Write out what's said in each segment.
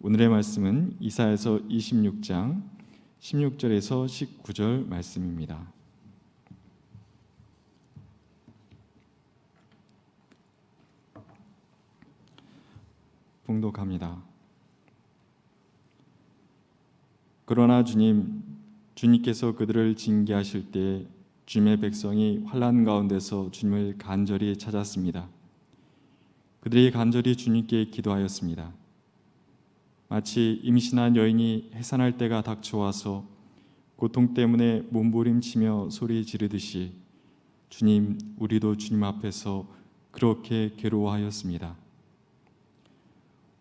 오늘의 말씀은 이사야서 26장 16절에서 19절 말씀입니다. 봉독합니다. 그러나 주님 주님께서 그들을 징계하실 때 주님의 백성이 환란 가운데서 주님을 간절히 찾았습니다. 그들이 간절히 주님께 기도하였습니다. 마치 임신한 여인이 해산할 때가 닥쳐와서 고통 때문에 몸부림치며 소리 지르듯이 주님 우리도 주님 앞에서 그렇게 괴로워하였습니다.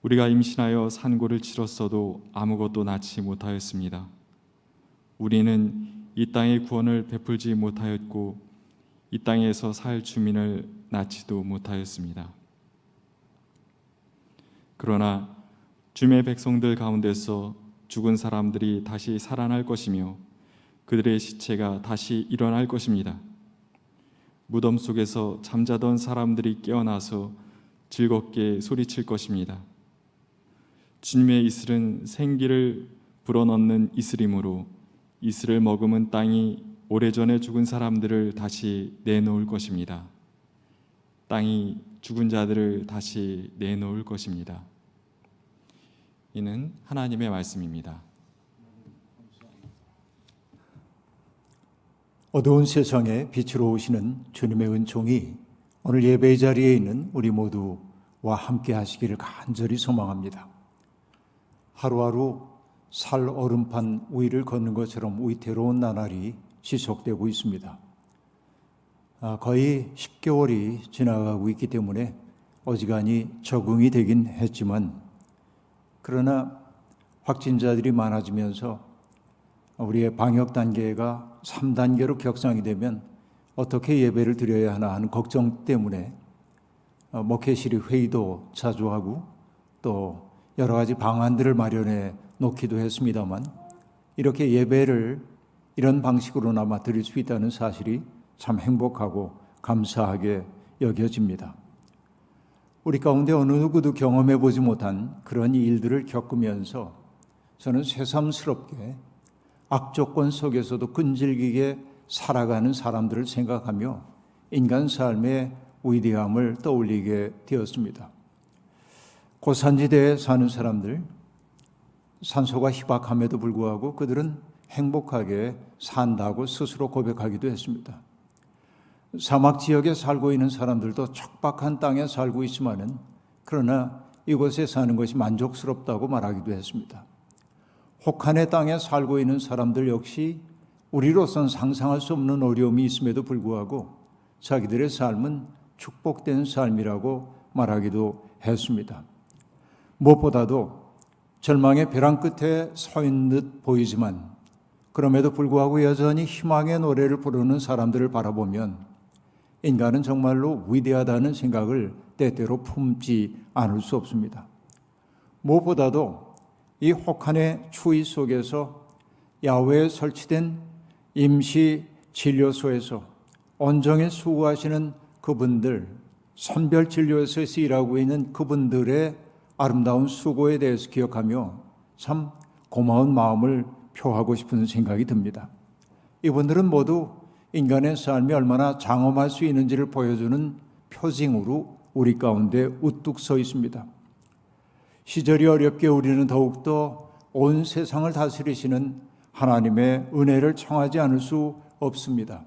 우리가 임신하여 산고를 치렀어도 아무것도 낳지 못하였습니다. 우리는 이 땅의 구원을 베풀지 못하였고 이 땅에서 살 주민을 낳지도 못하였습니다. 그러나 주의 백성들 가운데서 죽은 사람들이 다시 살아날 것이며 그들의 시체가 다시 일어날 것입니다. 무덤 속에서 잠자던 사람들이 깨어나서 즐겁게 소리칠 것입니다. 주님의 이슬은 생기를 불어넣는 이슬이므로 이슬을 머금은 땅이 오래전에 죽은 사람들을 다시 내놓을 것입니다. 땅이 죽은 자들을 다시 내놓을 것입니다. 이는 하나님의 말씀입니다. 어두운 세상에 빛으로 오시는 주님의 은총이 오늘 예배 자리에 있는 우리 모두와 함께 하시기를 간절히 소망합니다. 하루하루 살 얼음판 위를 걷는 것처럼 위태로운 나날이 지속되고 있습니다. 아, 거의 10개월이 지나가고 있기 때문에 어지간히 적응이 되긴 했지만 그러나 확진자들이 많아지면서 우리의 방역 단계가 3단계로 격상이 되면 어떻게 예배를 드려야 하나 하는 걱정 때문에 어, 목회실이 회의도 자주 하고 또 여러 가지 방안들을 마련해 놓기도 했습니다만 이렇게 예배를 이런 방식으로나마 드릴 수 있다는 사실이 참 행복하고 감사하게 여겨집니다. 우리 가운데 어느 누구도 경험해 보지 못한 그런 일들을 겪으면서 저는 새삼스럽게 악조건 속에서도 끈질기게 살아가는 사람들을 생각하며 인간 삶의 위대함을 떠올리게 되었습니다. 고산지대에 사는 사람들, 산소가 희박함에도 불구하고 그들은 행복하게 산다고 스스로 고백하기도 했습니다. 사막 지역에 살고 있는 사람들도 척박한 땅에 살고 있지만은 그러나 이곳에 사는 것이 만족스럽다고 말하기도 했습니다. 혹한의 땅에 살고 있는 사람들 역시 우리로선 상상할 수 없는 어려움이 있음에도 불구하고 자기들의 삶은 축복된 삶이라고 말하기도 했습니다. 무엇보다도 절망의 벼랑 끝에 서 있는 듯 보이지만 그럼에도 불구하고 여전히 희망의 노래를 부르는 사람들을 바라보면 인간은 정말로 위대하다는 생각을 때때로 품지 않을 수 없습니다. 무엇보다도 이 혹한의 추위 속에서 야외에 설치된 임시 진료소에서 온종일 수고하시는 그분들, 선별 진료소에서 일하고 있는 그분들의 아름다운 수고에 대해서 기억하며 참 고마운 마음을 표하고 싶은 생각이 듭니다. 이분들은 모두 인간의 삶이 얼마나 장엄할 수 있는지를 보여주는 표징으로 우리 가운데 우뚝 서 있습니다. 시절이 어렵게 우리는 더욱더 온 세상을 다스리시는 하나님의 은혜를 청하지 않을 수 없습니다.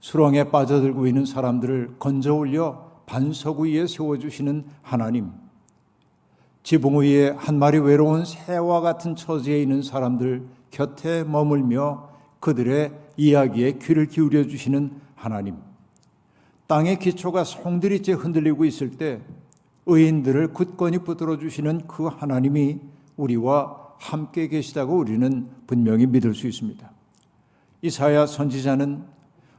수렁에 빠져들고 있는 사람들을 건져 올려 반석 위에 세워주시는 하나님. 지붕 위에 한 마리 외로운 새와 같은 처지에 있는 사람들 곁에 머물며 그들의 이야기에 귀를 기울여 주시는 하나님. 땅의 기초가 송두리째 흔들리고 있을 때 의인들을 굳건히 붙들어 주시는 그 하나님이 우리와 함께 계시다고 우리는 분명히 믿을 수 있습니다. 이사야 선지자는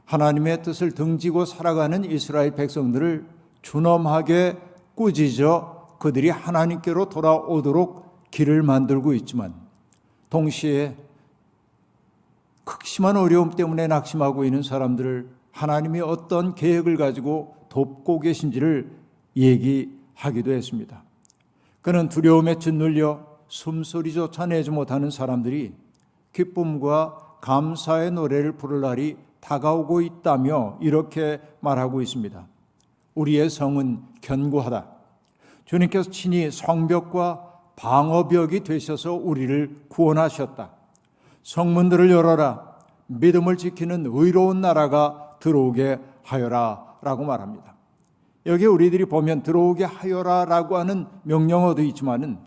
하나님의 뜻을 등지고 살아가는 이스라엘 백성들을 준엄하게 꾸짖어 그들이 하나님께로 돌아오도록 길을 만들고 있지만 동시에 극심한 어려움 때문에 낙심하고 있는 사람들을 하나님이 어떤 계획을 가지고 돕고 계신지를 얘기하기도 했습니다. 그는 두려움에 짓눌려 숨소리조차 내지 못하는 사람들이 기쁨과 감사의 노래를 부를 날이 다가오고 있다며 이렇게 말하고 있습니다. 우리의 성은 견고하다. 주님께서 친히 성벽과 방어벽이 되셔서 우리를 구원하셨다. 성문들을 열어라. 믿음을 지키는 의로운 나라가 들어오게 하여라. 라고 말합니다. 여기 우리들이 보면 들어오게 하여라 라고 하는 명령어도 있지만은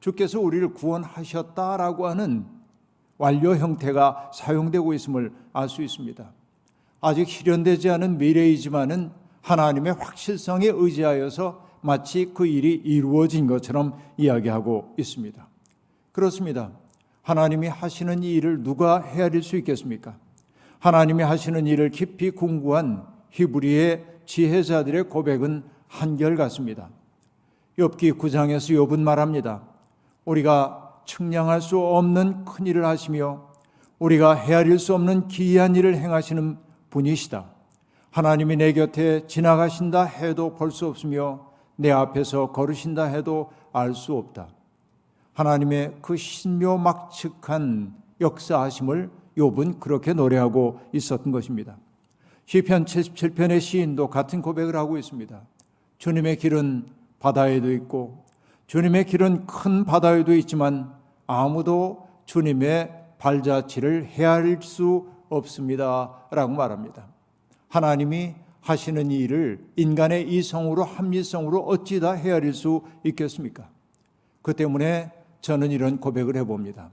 주께서 우리를 구원하셨다 라고 하는 완료 형태가 사용되고 있음을 알 수 있습니다. 아직 실현되지 않은 미래이지만은 하나님의 확실성에 의지하여서 마치 그 일이 이루어진 것처럼 이야기하고 있습니다. 그렇습니다. 하나님이 하시는 이 일을 누가 헤아릴 수 있겠습니까? 하나님이 하시는 일을 깊이 공부한 히브리의 지혜자들의 고백은 한결같습니다. 욥기 9장에서 욥은 말합니다. 우리가 측량할 수 없는 큰 일을 하시며 우리가 헤아릴 수 없는 기이한 일을 행하시는 분이시다. 하나님이 내 곁에 지나가신다 해도 볼 수 없으며 내 앞에서 걸으신다 해도 알 수 없다. 하나님의 그 신묘막측한 역사하심을 욥은 그렇게 노래하고 있었던 것입니다. 시편 77편의 시인도 같은 고백을 하고 있습니다. 주님의 길은 바다에도 있고 주님의 길은 큰 바다에도 있지만 아무도 주님의 발자취를 헤아릴 수 없습니다 라고 말합니다. 하나님이 하시는 일을 인간의 이성으로 합리성으로 어찌 다 헤아릴 수 있겠습니까? 그 때문에 저는 이런 고백을 해봅니다.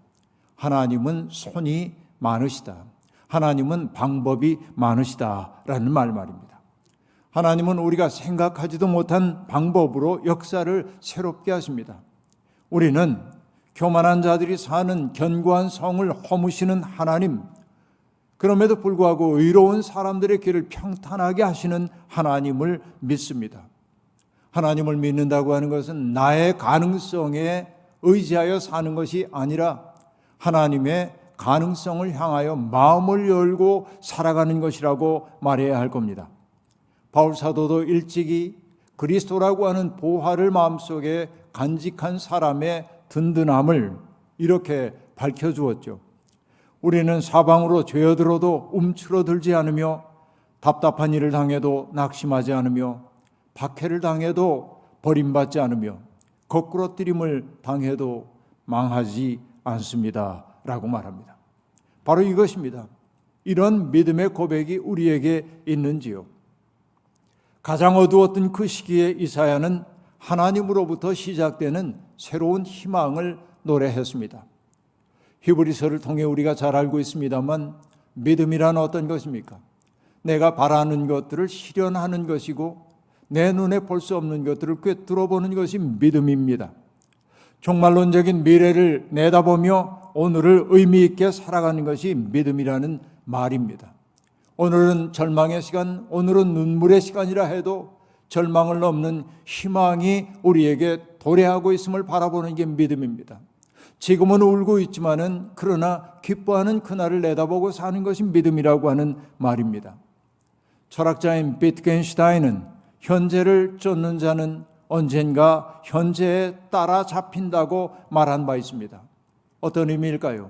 하나님은 손이 많으시다. 하나님은 방법이 많으시다 라는 말 말입니다. 하나님은 우리가 생각하지도 못한 방법으로 역사를 새롭게 하십니다. 우리는 교만한 자들이 사는 견고한 성을 허무시는 하나님, 그럼에도 불구하고 의로운 사람들의 길을 평탄하게 하시는 하나님을 믿습니다. 하나님을 믿는다고 하는 것은 나의 가능성에 의지하여 사는 것이 아니라 하나님의 가능성을 향하여 마음을 열고 살아가는 것이라고 말해야 할 겁니다. 바울 사도도 일찍이 그리스도라고 하는 보화를 마음속에 간직한 사람의 든든함을 이렇게 밝혀 주었죠. 우리는 사방으로 죄어들어도 움츠러들지 않으며 답답한 일을 당해도 낙심하지 않으며 박해를 당해도 버림받지 않으며 거꾸로 뜨림을 당해도 망하지 않습니다. 라고 말합니다. 바로 이것입니다. 이런 믿음의 고백이 우리에게 있는지요. 가장 어두웠던 그 시기에 이사야는 하나님으로부터 시작되는 새로운 희망을 노래했습니다. 히브리서를 통해 우리가 잘 알고 있습니다만 믿음이란 어떤 것입니까? 내가 바라는 것들을 실현하는 것이고 내 눈에 볼 수 없는 것들을 꿰뚫어 보는 것이 믿음입니다. 종말론적인 미래를 내다보며 오늘을 의미 있게 살아가는 것이 믿음이라는 말입니다. 오늘은 절망의 시간, 오늘은 눈물의 시간이라 해도 절망을 넘는 희망이 우리에게 도래하고 있음을 바라보는 게 믿음입니다. 지금은 울고 있지만은 그러나 기뻐하는 그날을 내다보고 사는 것이 믿음이라고 하는 말입니다. 철학자인 비트겐슈타인은 현재를 쫓는 자는 언젠가 현재에 따라잡힌다고 말한 바 있습니다. 어떤 의미일까요?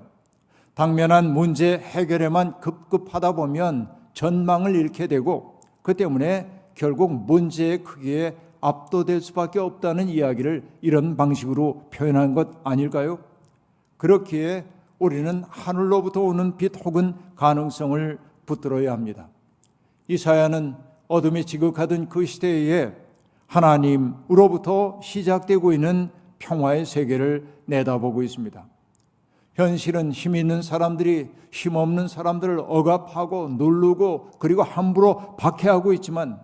당면한 문제 해결에만 급급하다 보면 전망을 잃게 되고 그 때문에 결국 문제의 크기에 압도될 수밖에 없다는 이야기를 이런 방식으로 표현한 것 아닐까요? 그렇기에 우리는 하늘로부터 오는 빛 혹은 가능성을 붙들어야 합니다. 이사야는 어둠이 지극하던 그 시대에 하나님으로부터 시작되고 있는 평화의 세계를 내다보고 있습니다. 현실은 힘 있는 사람들이 힘 없는 사람들을 억압하고 누르고 그리고 함부로 박해하고 있지만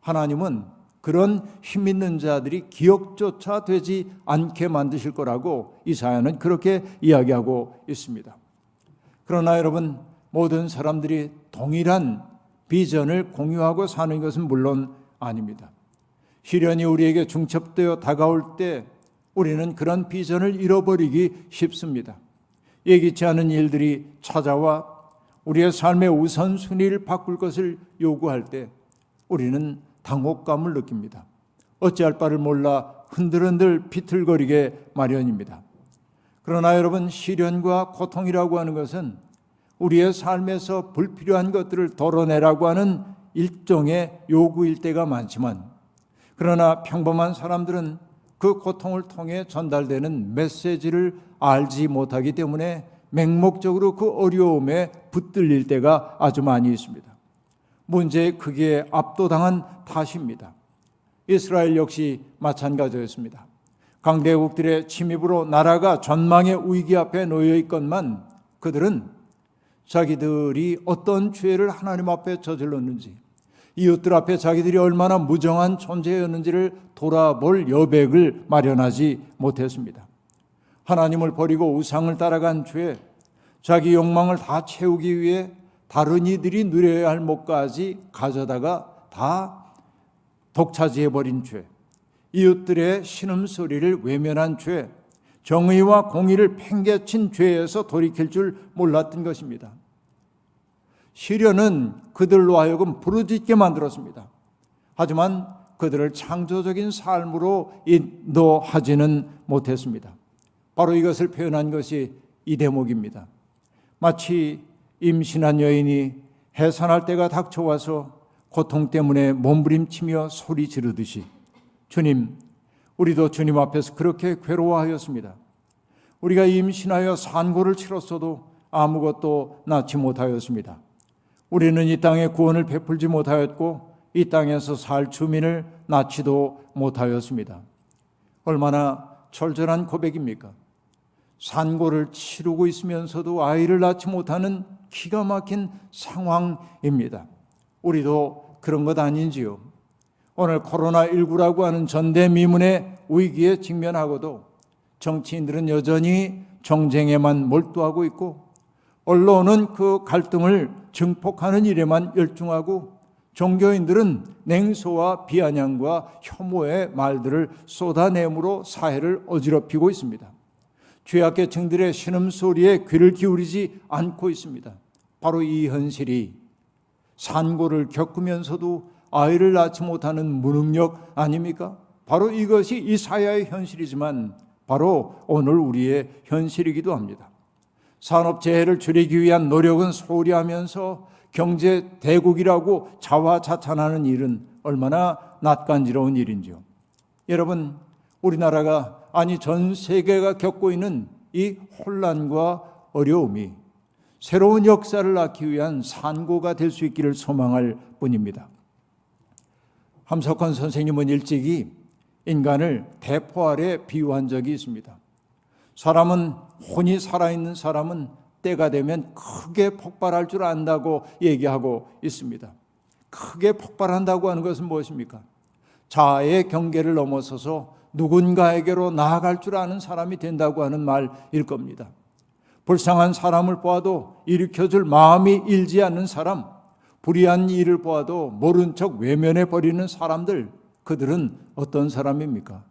하나님은 그런 힘 있는 자들이 기억조차 되지 않게 만드실 거라고 이사야는 그렇게 이야기하고 있습니다. 그러나 여러분 모든 사람들이 동일한 비전을 공유하고 사는 것은 물론 아닙니다. 시련이 우리에게 중첩되어 다가올 때 우리는 그런 비전을 잃어버리기 쉽습니다. 예기치 않은 일들이 찾아와 우리의 삶의 우선순위를 바꿀 것을 요구할 때 우리는 당혹감을 느낍니다. 어찌할 바를 몰라 흔들흔들 비틀거리게 마련입니다. 그러나 여러분 시련과 고통이라고 하는 것은 우리의 삶에서 불필요한 것들을 덜어내라고 하는 일종의 요구일 때가 많지만 그러나 평범한 사람들은 그 고통을 통해 전달되는 메시지를 알지 못하기 때문에 맹목적으로 그 어려움에 붙들릴 때가 아주 많이 있습니다. 문제의 크기에 압도당한 탓입니다. 이스라엘 역시 마찬가지였습니다. 강대국들의 침입으로 나라가 전망의 위기 앞에 놓여 있건만 그들은 자기들이 어떤 죄를 하나님 앞에 저질렀는지 이웃들 앞에 자기들이 얼마나 무정한 존재였는지를 돌아볼 여백을 마련하지 못했습니다. 하나님을 버리고 우상을 따라간 죄, 자기 욕망을 다 채우기 위해 다른 이들이 누려야 할 목까지 가져다가 다 독차지해버린 죄, 이웃들의 신음소리를 외면한 죄, 정의와 공의를 팽개친 죄에서 돌이킬 줄 몰랐던 것입니다. 시련은 그들로 하여금 부르짖게 만들었습니다. 하지만 그들을 창조적인 삶으로 인도하지는 못했습니다. 바로 이것을 표현한 것이 이 대목입니다. 마치 임신한 여인이 해산할 때가 닥쳐와서 고통 때문에 몸부림치며 소리 지르듯이 주님, 우리도 주님 앞에서 그렇게 괴로워하였습니다. 우리가 임신하여 산고를 치렀어도 아무것도 낳지 못하였습니다. 우리는 이 땅에 구원을 베풀지 못하였고 이 땅에서 살 주민을 낳지도 못하였습니다. 얼마나 절절한 고백입니까? 산고를 치르고 있으면서도 아이를 낳지 못하는 기가 막힌 상황입니다. 우리도 그런 것 아닌지요? 오늘 코로나19라고 하는 전대미문의 위기에 직면하고도 정치인들은 여전히 정쟁에만 몰두하고 있고 언론은 그 갈등을 증폭하는 일에만 열중하고 종교인들은 냉소와 비아냥과 혐오의 말들을 쏟아내므로 사회를 어지럽히고 있습니다. 죄악계층들의 신음소리에 귀를 기울이지 않고 있습니다. 바로 이 현실이 산고를 겪으면서도 아이를 낳지 못하는 무능력 아닙니까? 바로 이것이 이 사회의 현실이지만 바로 오늘 우리의 현실이기도 합니다. 산업 재해를 줄이기 위한 노력은 소홀히 하면서 경제 대국이라고 자화자찬하는 일은 얼마나 낯간지러운 일인지요. 여러분, 우리나라가 아니 전 세계가 겪고 있는 이 혼란과 어려움이 새로운 역사를 낳기 위한 산고가 될 수 있기를 소망할 뿐입니다. 함석헌 선생님은 일찍이 인간을 대포 아래 비유한 적이 있습니다. 사람은 혼이 살아있는 사람은 때가 되면 크게 폭발할 줄 안다고 얘기하고 있습니다. 크게 폭발한다고 하는 것은 무엇입니까? 자아의 경계를 넘어서서 누군가에게로 나아갈 줄 아는 사람이 된다고 하는 말일 겁니다. 불쌍한 사람을 보아도 일으켜줄 마음이 일지 않는 사람, 불의한 일을 보아도 모른 척 외면해 버리는 사람들, 그들은 어떤 사람입니까?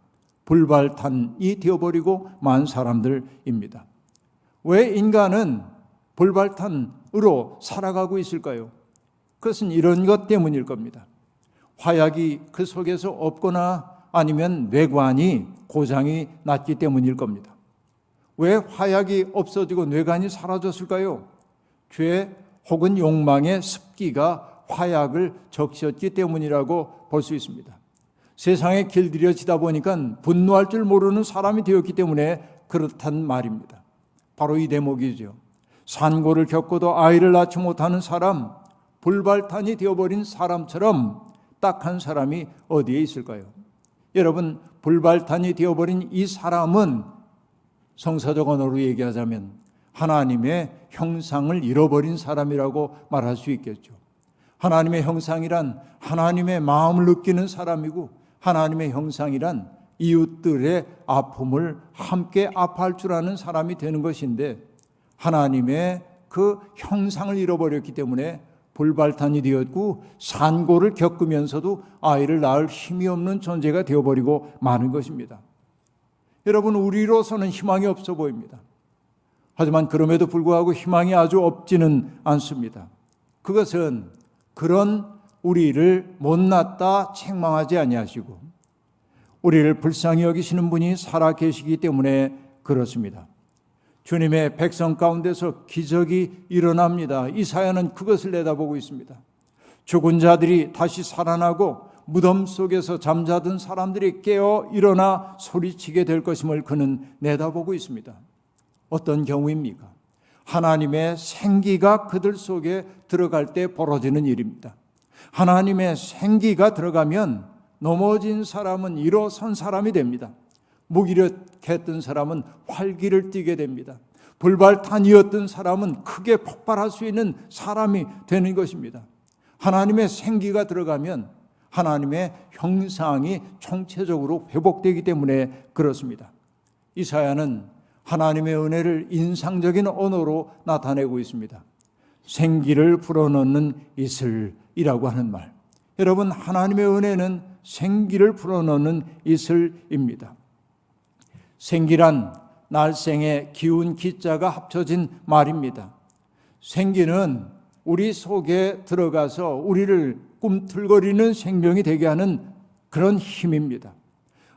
불발탄이 되어버리고 만 사람들입니다. 왜 인간은 불발탄으로 살아가고 있을까요? 그것은 이런 것 때문일 겁니다. 화약이 그 속에서 없거나 아니면 뇌관이 고장이 났기 때문일 겁니다. 왜 화약이 없어지고 뇌관이 사라졌을까요? 죄 혹은 욕망의 습기가 화약을 적셨기 때문이라고 볼 수 있습니다. 세상에 길들여지다 보니까 분노할 줄 모르는 사람이 되었기 때문에 그렇단 말입니다. 바로 이 대목이죠. 산고를 겪고도 아이를 낳지 못하는 사람, 불발탄이 되어버린 사람처럼 딱한 사람이 어디에 있을까요? 여러분, 불발탄이 되어버린 이 사람은 성사적 언어로 얘기하자면 하나님의 형상을 잃어버린 사람이라고 말할 수 있겠죠. 하나님의 형상이란 하나님의 마음을 느끼는 사람이고 하나님의 형상이란 이웃들의 아픔을 함께 아파할 줄 아는 사람이 되는 것인데 하나님의 그 형상을 잃어버렸기 때문에 불발탄이 되었고 산고를 겪으면서도 아이를 낳을 힘이 없는 존재가 되어버리고 마는 것입니다. 여러분 우리로서는 희망이 없어 보입니다. 하지만 그럼에도 불구하고 희망이 아주 없지는 않습니다. 그것은 그런 우리를 못났다 책망하지 아니하시고 우리를 불쌍히 여기시는 분이 살아 계시기 때문에 그렇습니다. 주님의 백성 가운데서 기적이 일어납니다. 이사야는 그것을 내다보고 있습니다. 죽은 자들이 다시 살아나고 무덤 속에서 잠자던 사람들이 깨어 일어나 소리치게 될 것임을 그는 내다보고 있습니다. 어떤 경우입니까? 하나님의 생기가 그들 속에 들어갈 때 벌어지는 일입니다. 하나님의 생기가 들어가면 넘어진 사람은 일어선 사람이 됩니다. 무기력했던 사람은 활기를 띠게 됩니다. 불발탄이었던 사람은 크게 폭발할 수 있는 사람이 되는 것입니다. 하나님의 생기가 들어가면 하나님의 형상이 총체적으로 회복되기 때문에 그렇습니다. 이사야는 하나님의 은혜를 인상적인 언어로 나타내고 있습니다. 생기를 불어넣는 이슬 이라고 하는 말. 여러분, 하나님의 은혜는 생기를 불어넣는 이슬입니다. 생기란 날생의 기운 기자가 합쳐진 말입니다. 생기는 우리 속에 들어가서 우리를 꿈틀거리는 생명이 되게 하는 그런 힘입니다.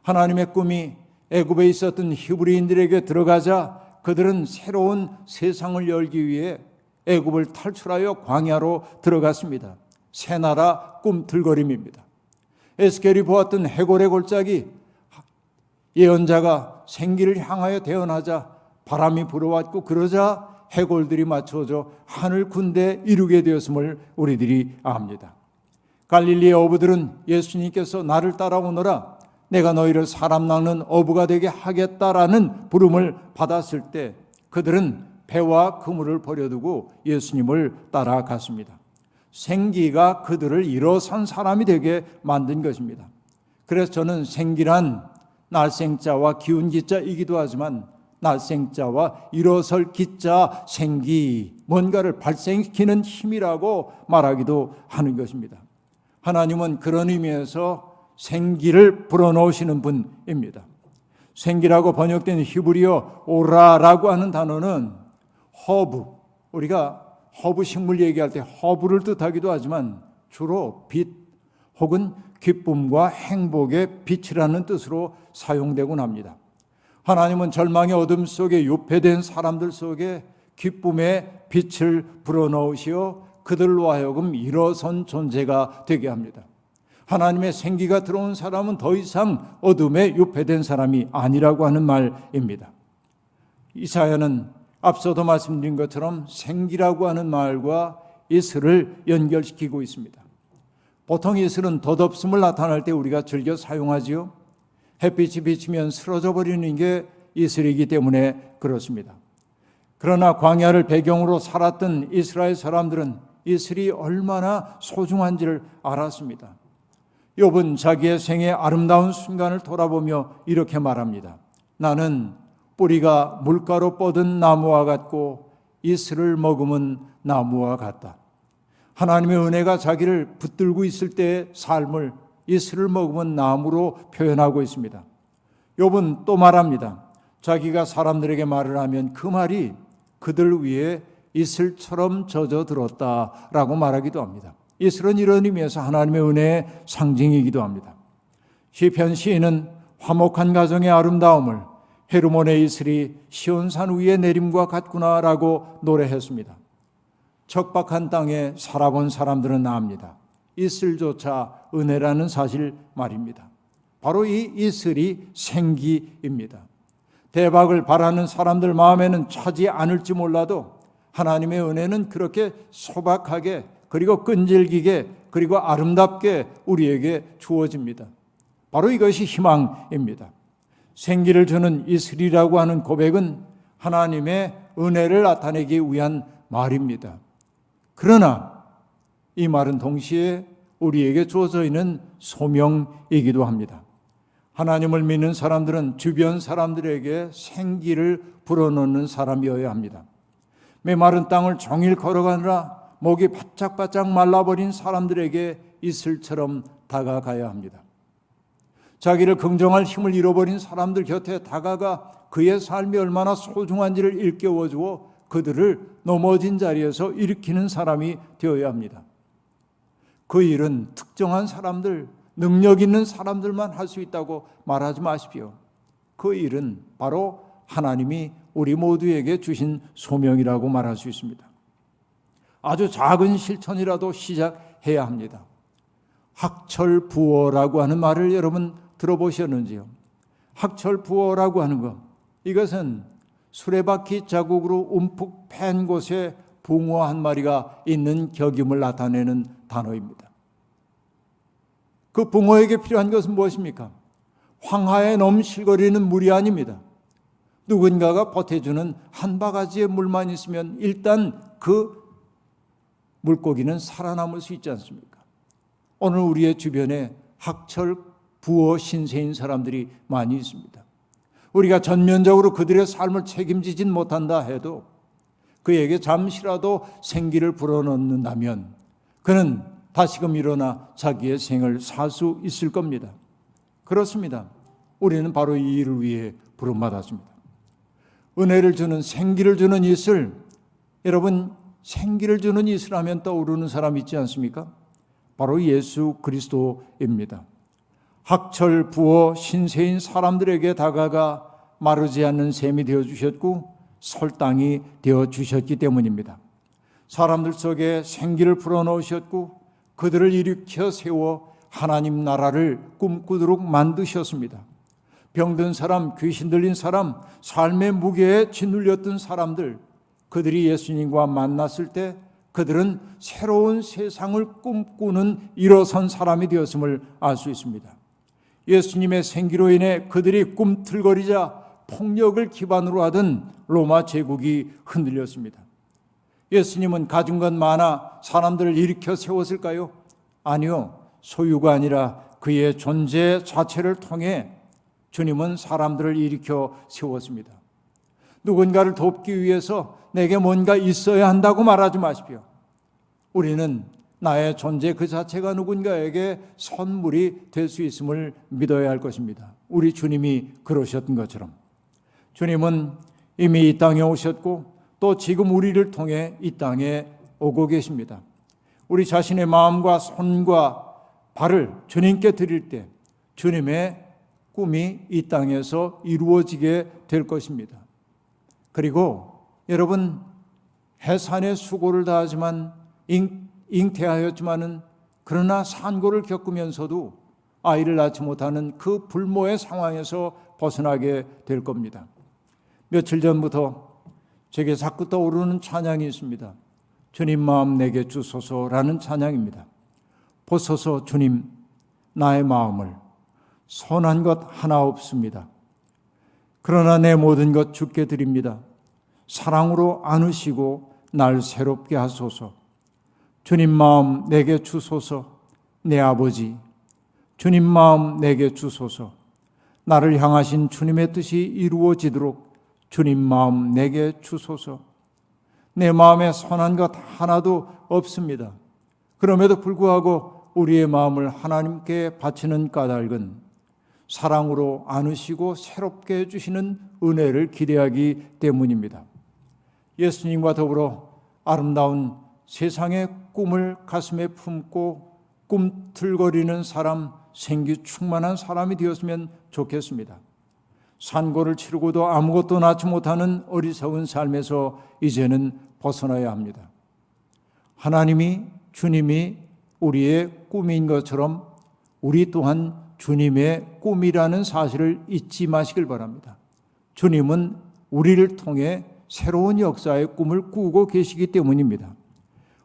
하나님의 꿈이 애굽에 있었던 히브리인들에게 들어가자 그들은 새로운 세상을 열기 위해 애굽을 탈출하여 광야로 들어갔습니다. 새 나라 꿈틀거림입니다. 에스겔이 보았던 해골의 골짜기 예언자가 생기를 향하여 태어나자 바람이 불어왔고 그러자 해골들이 맞춰져 하늘 군대 이루게 되었음을 우리들이 압니다. 갈릴리의 어부들은 예수님께서 나를 따라오너라 내가 너희를 사람 낚는 어부가 되게 하겠다라는 부름을 받았을 때 그들은 배와 그물을 버려두고 예수님을 따라갔습니다. 생기가 그들을 일어선 사람이 되게 만든 것입니다. 그래서 저는 생기란 날생자와 기운 기자이기도 하지만 날생자와 일어설 기자 생기 뭔가를 발생시키는 힘이라고 말하기도 하는 것입니다. 하나님은 그런 의미에서 생기를 불어넣으시는 분입니다. 생기라고 번역된 히브리어 오라라고 하는 단어는 허브 우리가 허브 식물 얘기할 때 허브를 뜻하기도 하지만 주로 빛 혹은 기쁨과 행복의 빛이라는 뜻으로 사용되곤 합니다. 하나님은 절망의 어둠 속에 유폐된 사람들 속에 기쁨의 빛을 불어넣으시어 그들로 하여금 일어선 존재가 되게 합니다. 하나님의 생기가 들어온 사람은 더 이상 어둠에 유폐된 사람이 아니라고 하는 말입니다. 이사야는 앞서도 말씀드린 것처럼 생기라고 하는 말과 이슬을 연결시키고 있습니다. 보통 이슬은 덧없음을 나타낼 때 우리가 즐겨 사용하지요. 햇빛이 비치면 쓰러져 버리는 게 이슬이기 때문에 그렇습니다. 그러나 광야를 배경으로 살았던 이스라엘 사람들은 이슬이 얼마나 소중한지를 알았습니다. 욥은 자기의 생의 아름다운 순간을 돌아보며 이렇게 말합니다. 나는 뿌리가 물가로 뻗은 나무와 같고 이슬을 머금은 나무와 같다. 하나님의 은혜가 자기를 붙들고 있을 때의 삶을 이슬을 머금은 나무로 표현하고 있습니다. 욥은 또 말합니다. 자기가 사람들에게 말을 하면 그 말이 그들 위에 이슬처럼 젖어 들었다라고 말하기도 합니다. 이슬은 이런 의미에서 하나님의 은혜의 상징이기도 합니다. 시편 시인은 화목한 가정의 아름다움을 헤르몬의 이슬이 시온산 위에 내림과 같구나라고 노래했습니다. 척박한 땅에 살아본 사람들은 압니다. 이슬조차 은혜라는 사실 말입니다. 바로 이 이슬이 생기입니다. 대박을 바라는 사람들 마음에는 차지 않을지 몰라도 하나님의 은혜는 그렇게 소박하게 그리고 끈질기게 그리고 아름답게 우리에게 주어집니다. 바로 이것이 희망입니다. 생기를 주는 이슬이라고 하는 고백은 하나님의 은혜를 나타내기 위한 말입니다. 그러나 이 말은 동시에 우리에게 주어져 있는 소명이기도 합니다. 하나님을 믿는 사람들은 주변 사람들에게 생기를 불어넣는 사람이어야 합니다. 메마른 땅을 종일 걸어가느라 목이 바짝바짝 말라버린 사람들에게 이슬처럼 다가가야 합니다. 자기를 긍정할 힘을 잃어버린 사람들 곁에 다가가 그의 삶이 얼마나 소중한지를 일깨워 주어 그들을 넘어진 자리에서 일으키는 사람이 되어야 합니다. 그 일은 특정한 사람들, 능력 있는 사람들만 할 수 있다고 말하지 마십시오. 그 일은 바로 하나님이 우리 모두에게 주신 소명이라고 말할 수 있습니다. 아주 작은 실천이라도 시작해야 합니다. 학철부어라고 하는 말을 여러분 들어보셨는지요? 학철부어라고 하는 것 이것은 수레바퀴 자국으로 움푹 팬 곳에 붕어 한 마리가 있는 격임을 나타내는 단어입니다. 그 붕어에게 필요한 것은 무엇입니까? 황하에 넘실거리는 물이 아닙니다. 누군가가 보태주는 한 바가지의 물만 있으면 일단 그 물고기는 살아남을 수 있지 않습니까? 오늘 우리의 주변에 학철 부어 신세인 사람들이 많이 있습니다. 우리가 전면적으로 그들의 삶을 책임지진 못한다 해도 그에게 잠시라도 생기를 불어넣는다면 그는 다시금 일어나 자기의 생을 살 수 있을 겁니다. 그렇습니다. 우리는 바로 이 일을 위해 부름받았습니다. 은혜를 주는 생기를 주는 이슬 여러분 생기를 주는 이슬 하면 떠오르는 사람 있지 않습니까? 바로 예수 그리스도입니다. 학철 부어 신세인 사람들에게 다가가 마르지 않는 샘이 되어 주셨고 설당이 되어 주셨기 때문입니다. 사람들 속에 생기를 불어넣으셨고 그들을 일으켜 세워 하나님 나라를 꿈꾸도록 만드셨습니다. 병든 사람, 귀신 들린 사람, 삶의 무게에 짓눌렸던 사람들, 그들이 예수님과 만났을 때 그들은 새로운 세상을 꿈꾸는 일어선 사람이 되었음을 알 수 있습니다. 예수님의 생기로 인해 그들이 꿈틀거리자 폭력을 기반으로 하던 로마 제국이 흔들렸습니다. 예수님은 가진 것 많아 사람들을 일으켜 세웠을까요? 아니요. 소유가 아니라 그의 존재 자체를 통해 주님은 사람들을 일으켜 세웠습니다. 누군가를 돕기 위해서 내게 뭔가 있어야 한다고 말하지 마십시오. 우리는 나의 존재 그 자체가 누군가에게 선물이 될 수 있음을 믿어야 할 것입니다. 우리 주님이 그러셨던 것처럼. 주님은 이미 이 땅에 오셨고 또 지금 우리를 통해 이 땅에 오고 계십니다. 우리 자신의 마음과 손과 발을 주님께 드릴 때 주님의 꿈이 이 땅에서 이루어지게 될 것입니다. 그리고 여러분 해산의 수고를 다하지만 잉, 잉태하였지만은 그러나 산고를 겪으면서도 아이를 낳지 못하는 그 불모의 상황에서 벗어나게 될 겁니다. 며칠 전부터 제게 자꾸 떠오르는 찬양이 있습니다. 주님 마음 내게 주소서라는 찬양입니다. 보소서 주님 나의 마음을 선한 것 하나 없습니다. 그러나 내 모든 것 주께 드립니다. 사랑으로 안으시고 날 새롭게 하소서. 주님 마음 내게 주소서. 내 아버지. 주님 마음 내게 주소서. 나를 향하신 주님의 뜻이 이루어지도록 주님 마음 내게 주소서. 내 마음에 선한 것 하나도 없습니다. 그럼에도 불구하고 우리의 마음을 하나님께 바치는 까닭은 사랑으로 안으시고 새롭게 해주시는 은혜를 기대하기 때문입니다. 예수님과 더불어 아름다운 세상의 꿈을 가슴에 품고 꿈틀거리는 사람, 생기 충만한 사람이 되었으면 좋겠습니다. 산고를 치르고도 아무것도 낳지 못하는 어리석은 삶에서 이제는 벗어나야 합니다. 하나님이 주님이 우리의 꿈인 것처럼 우리 또한 주님의 꿈이라는 사실을 잊지 마시길 바랍니다. 주님은 우리를 통해 새로운 역사의 꿈을 꾸고 계시기 때문입니다.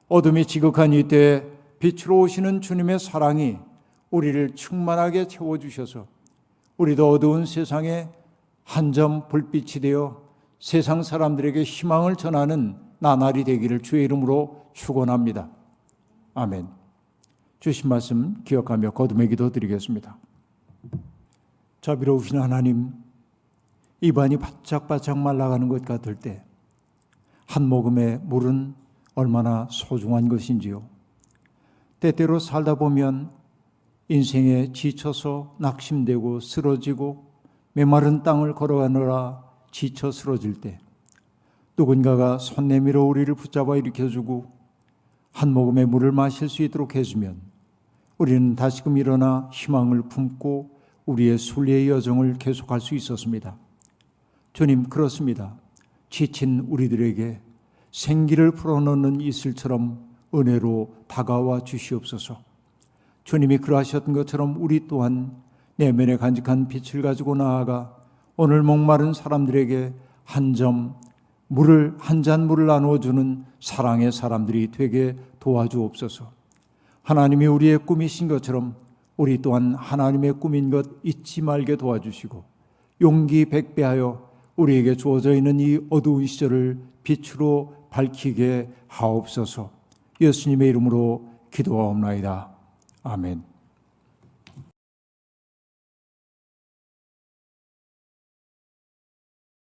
어둠이 지극한 이때 빛으로 오시는 주님의 사랑이 우리를 충만하게 채워주셔서 우리도 어두운 세상에 한 점 불빛이 되어 세상 사람들에게 희망을 전하는 나날이 되기를 주의 이름으로 축원합니다. 아멘. 주신 말씀 기억하며 거듭의 기도 드리겠습니다. 자비로우신 하나님, 입안이 바짝바짝 말라가는 것 같을 때 한 모금의 물은 얼마나 소중한 것인지요. 때때로 살다 보면 인생에 지쳐서 낙심되고 쓰러지고 메마른 땅을 걸어가느라 지쳐 쓰러질 때 누군가가 손 내밀어 우리를 붙잡아 일으켜주고 한 모금의 물을 마실 수 있도록 해주면 우리는 다시금 일어나 희망을 품고 우리의 순례의 여정을 계속할 수 있었습니다. 주님 그렇습니다. 지친 우리들에게 생기를 풀어넣는 이슬처럼 은혜로 다가와 주시옵소서. 주님이 그러하셨던 것처럼 우리 또한 내면에 간직한 빛을 가지고 나아가 오늘 목마른 사람들에게 한 점 물을 한 잔 물을 나누어 주는 사랑의 사람들이 되게 도와주옵소서. 하나님이 우리의 꿈이신 것처럼 우리 또한 하나님의 꿈인 것 잊지 말게 도와주시고 용기 백배하여 우리에게 주어져 있는 이 어두운 시절을 빛으로 밝히게 하옵소서. 예수님의 이름으로 기도하옵나이다. 아멘.